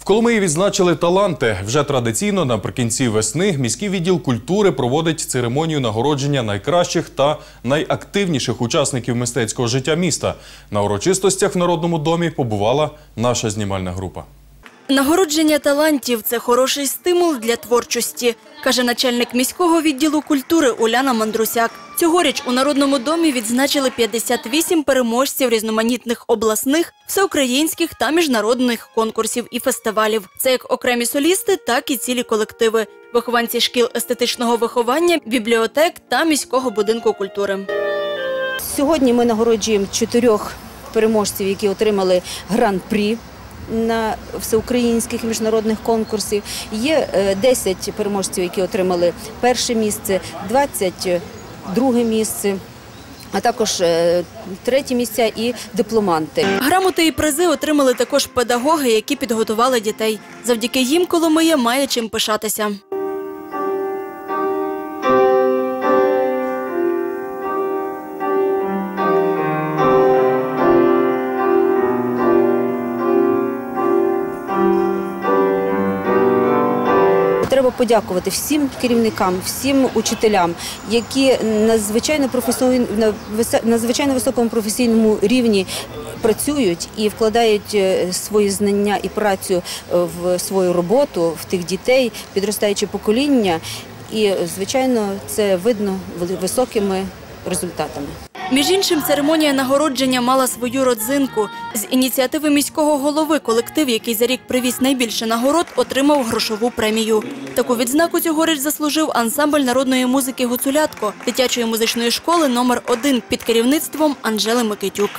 В Коломиї відзначили таланти. Вже традиційно наприкінці весни міський відділ культури проводить церемонію нагородження найкращих та найактивніших учасників мистецького життя міста. На урочистостях в Народному домі побувала наша знімальна група. Нагородження талантів це хороший стимул для творчості, каже начальник міського відділу культури Уляна Мандрусяк. Цьогоріч у Народному домі відзначили 58 переможців різноманітних обласних, всеукраїнських та міжнародних конкурсів і фестивалів. Це як окремі солісти, так і цілі колективи, вихованці шкіл естетичного виховання, бібліотек та міського будинку культури. Сьогодні ми нагороджуємо чотирьох переможців, які отримали гран-прі на всеукраїнських міжнародних конкурсів. Є е, 10 переможців, які отримали перше місце, 20 друге місце, а також треті третє місця і дипломанти. Грамоти і призи отримали також педагоги, які підготували дітей. Завдяки їм Коломия має чим пишатися. Треба подякувати всім керівникам, всім учителям, які надзвичайно професійно надзвичайно високому професійному рівні працюють і вкладають е, свої знання і працю е, в свою роботу, в тих дітей, підростаюче покоління. І, звичайно, це видно високими результатами. Між іншим, церемонія нагородження мала свою родзинку. З ініціативи міського голови колектив, який за рік привіз найбільше нагород, отримав грошову премію. Таку відзнаку цьогоріч заслужив ансамбль народної музики Гуцулятко дитячої музичної школи номер 1 під керівництвом Анжели Микитюк.